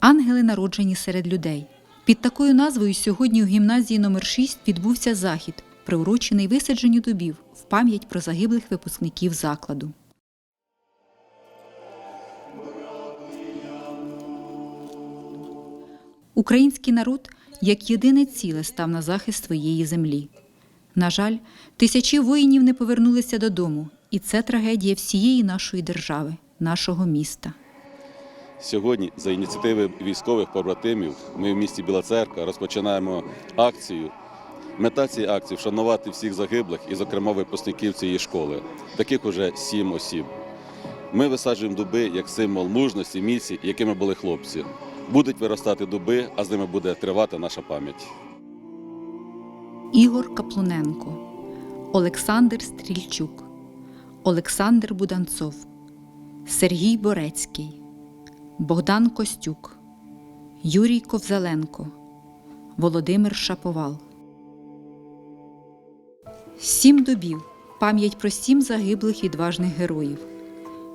Ангели народжені серед людей. Під такою назвою сьогодні у гімназії номер 6 відбувся захід, приурочений висадженню дубів в пам'ять про загиблих випускників закладу. Український народ як єдине ціле став на захист своєї землі. На жаль, тисячі воїнів не повернулися додому, і це трагедія всієї нашої держави, нашого міста. Сьогодні, за ініціативи військових побратимів, ми в місті Біла Церква розпочинаємо акцію. Мета цієї акції вшанувати всіх загиблих і, зокрема, випускників цієї школи. Таких уже сім осіб. Ми висаджуємо дуби як символ мужності, міці, якими були хлопці. Будуть виростати дуби, а з ними буде тривати наша пам'ять. Ігор Каплуненко, Олександр Стрільчук, Олександр Буданцов, Сергій Борецький, Богдан Костюк, Юрій Ковзаленко, Володимир Шаповал. Сім добів пам'ять про сім загиблих відважних героїв.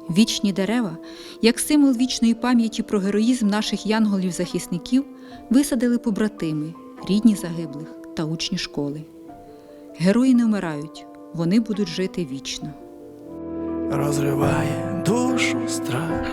Вічні дерева, як символ вічної пам'яті про героїзм наших янголів-захисників, висадили побратими, рідні загиблих та учні школи. Герої не вмирають, вони будуть жити вічно. розриває душу страх,